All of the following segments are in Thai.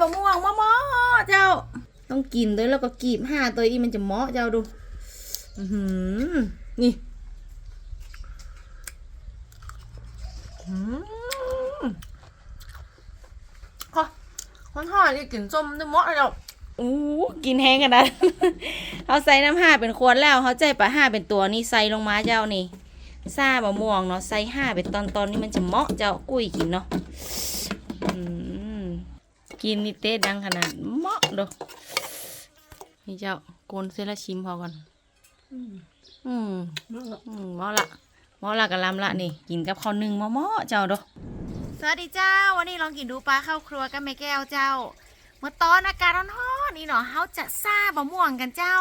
บะม่วงมะมอเจ้า ต้องกินด้วยแล้วก็กีบห้าตัวอีมันจะเมาะเจ้าดูอือหือนี่อืมค่ะคนห่อนี่กินส้มด้วยเมาะเลยเจ้าอู้กินแห้งกันนะเขาใส่น้ำห้าเป็นขวดแล้วเขาใจปลาห้าเป็นตัวนี่ใส่ลงมาเจ้านี่ซาบะม่วงเนาะใส่ห้าเป็นตอนตอนนี่มันจะเหมาะเจ้ากุ้ยกินเนาะอืม กินนี่เต้ดังขนาดเหมาะด้อนี่เจ้าโกนเซละชิมพอก่อน อืมอืมเหมาะละเหมาะละกับลำละนี่กินกับข้าวนึ่งเหมาะๆเจ้าด้อสวัสดีเจ้า วันนี้ลองกินดูปลาข้าวครัวกับแม่แก้วเจ้า เมื่อตอนอากาศร้อนๆนี่เนาะเขาจะซาบะม่วงกันเจ้า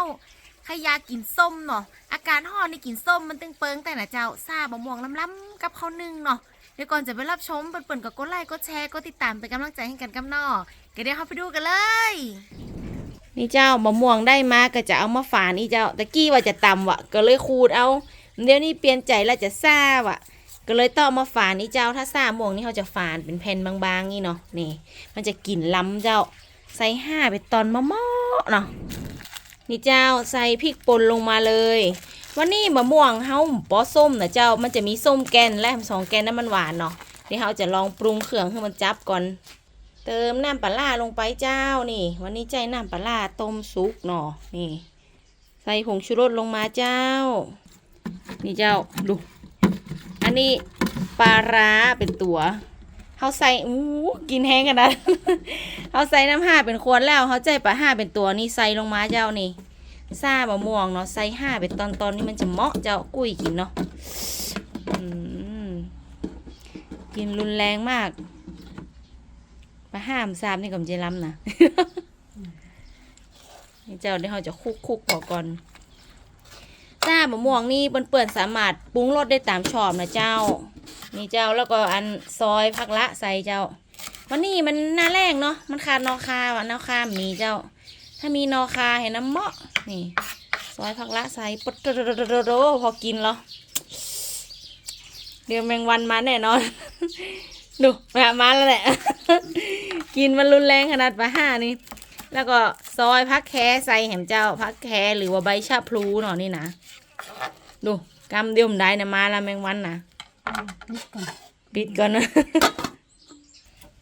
ใครอยากกินส้มเนาะอากาศร้อนนี่กินส้มมันตึงเปิงแต่นะเจ้าซาบะม่วงล้ำๆกับข้าวนึ่งเนาะ ดี๋ยวก่อนจะไปรับชมเปิ่นๆก็กดไลค์กดแชร์กดติดตามเป็นกำลังใจให้กันกับนอก็เดี๋ยวเราไปดูกันเลย นี่เจ้ามะม่วงได้มาก็จะเอามาฝานนี่เจ้าตะกี้ว่าจะตำวะก็เลยขูดเอา เดี๋ยวนี้เปลี่ยนใจแล้วจะซ่าวะก็เลยต้องเอามาฝานนี่เจ้าถ้าซ่าม่วงนี่เขาจะฝานเป็นแผ่นบางๆนี่เนาะนี่มันจะกลิ่นล้ำเจ้าใส่ห้าไปตอนมะม่วเนาะนี่เจ้าใส่พริกป่นลงมาเลย วันนี้มะม่วงเฮาปอส้มนะเจ้ามันจะมีส้มแกนและสองแกนนั้นมันหวานเนาะเดี๋ยวเฮาจะลองปรุงเครื่องให้มันจับก่อน เติมน้ำปลาร้าลงไปเจ้านี่ วันนี้ใจน้ำปลาร้าต้มสุกเนาะนี่ ใส่ผงชูรสลงมาเจ้า นี่เจ้าดู อันนี้ปลาร้าเป็นตัวเขาใส่อู้กินแห้งกันนะเขาใส่น้ำห้าเป็นขวดแล้วเขาใจปลาห้าเป็นตัวนี่ใส่ลงมาเจ้านี่ ซาบะม่วงเนาะใส่ห้าเป็นตอนตอนนี่มันจะเหมาะเจ้ากุ้ยกินเนาะอืมกินรุนแรงมากปลาห้ามซามนี่กับเจล้ำนะนี่เจ้าเดี๋ยวเราจะคุกคุกๆพอก่อนซาบะม่วงนี่เปื่อนสามารถปรุงรสได้ตามชอบนะเจ้า นี่เจ้าแล้วก็อันซอยผักละใส่เจ้าวันนี้มันหน้าแรงเนาะมันขาดนอคาวะนอคามีเจ้า ถ้ามีนอคาเห็นน้ำเมาะนี่ซอยผักละใส่ปดโดโดดดพอกินแล้วเดี๋ยวแมงวันมาแน่นอน ดูมามาแล้วแหละ กินมันรุนแรงขนาดปลาห้านี่ แล้วก็ซอยพักแคใส่แหมเจ้าพักแคหรือว่าใบชะพลูเนาะนี่นะ ดูกำเดียวมได้นะมาแล้วแมงวันนะนิดก่อนปิดก่อนนะ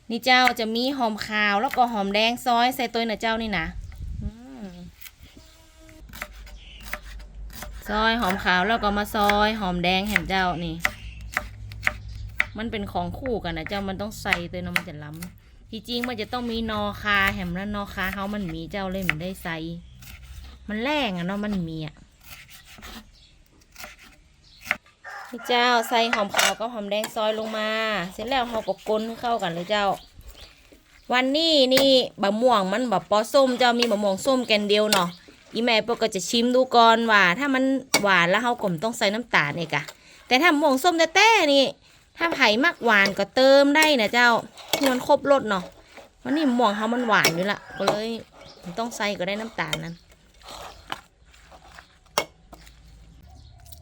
นี่เจ้าจะมีหอมขาวแล้วก็หอมแดงซอยใส่ตัวนะเจ้านี่นะอืม ซอยหอมขาวแล้วก็มาซอยหอมแดงแหมเจ้านี่ มันเป็นของคู่กันนะเจ้ามันต้องใส่เตัวนะมันจะล้ำที่จริงมันจะต้องมีนอคาแหมแล้วนอคาเขามันมีเจ้าเลยมันได้ใส่มันแรงอะเนาะมันมีอะนี่เจ้าใส่หอมขาวกับหอมแดงซอยลงมา เสร็จแล้วเราก็กลนเข้ากันเลยเจ้า วันนี้นี่บะม่วงมันแบบปอส้มเจ้ามีบะม่วงส้มแกนเดียวเนาะ อีแม่ปกก็จะชิมดูก่อนว่า ถ้ามันหวานแล้วเราก็มต้องใส่น้ำตาลเอกะแต่ถ้าม่วงส้มแต่แต่ๆนี่ ถ้าไผ่มักหวานก็เติมได้นะเจ้าให้มันครบรสเนาะวันนี้ม่วงเขามันหวานอยู่ละก็เลยต้องใส่ก็ได้น้ำตาลนั้น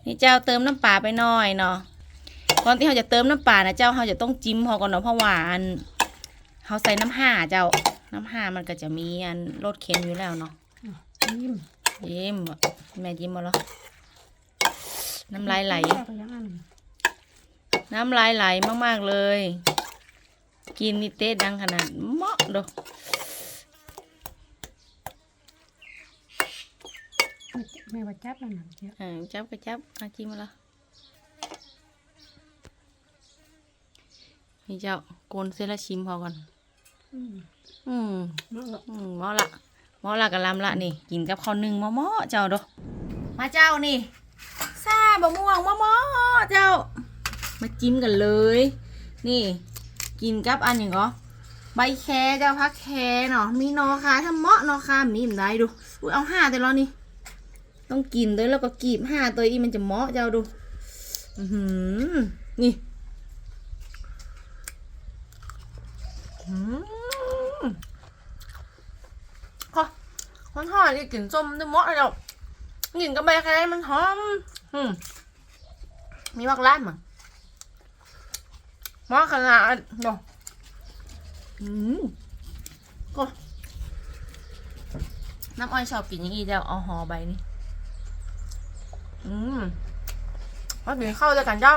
นี่เจ้าเติมน้ำปลาไปหน่อยเนาะก่อนที่เราจะเติมน้ำปลานะเจ้าเราจะต้องจิ้มพอก่อนเนาะเพราะว่าอันเราใส่น้ำห่าเจ้าน้ำห่ามันก็จะมีอันรสเค็มอยู่แล้วเนาะ ยิ้มยิ้มบ่แม่ยิ้มมาแล้วน้ำลายไหลแม่ก็ยังอันน้ำลายไหลมากๆเลย กินนี่เต้ดังขนาดเหมาะเด้อแม่ว่าจับแล้วหนังเยอะอ่าจับก็จับอาจิ้มมาแล้วนี่เจ้าโกนเซละชิมพอก่อน อืม อืมเมื่ออืมหมอละห มอละกับลำละนี่ กินกับข้าวนึ่งหมอมอเจ้าด้อมาเจ้านี่ซาบะม่วงหมอมอเจ้า มาจิ้มกันเลย นี่ กินกับอันอย่างก็ใบแคเจ้าพักแคเนาะมีนอคาถ้าเหมาะนอคามีมันได้ดูอุ้ยเอาห้าแต่ล้วนี่ ต้องกินด้วยแล้วก็กีบห้าตัวอีมันจะเหมาะเจ้าดูอือหือนี่อืม มันหอมนี่กลิ่นส้มด้วยมดเลยเจ้ากลิ่นกับใบแครมันหอมอืมมีมักล้านมั้งมอขนาดเนาะอืมก็น้ำอ้อยชอบกินอย่างนี้เจ้าเอาห่อใบนี่อืมมาถึงเข้าเลยกันเจ้า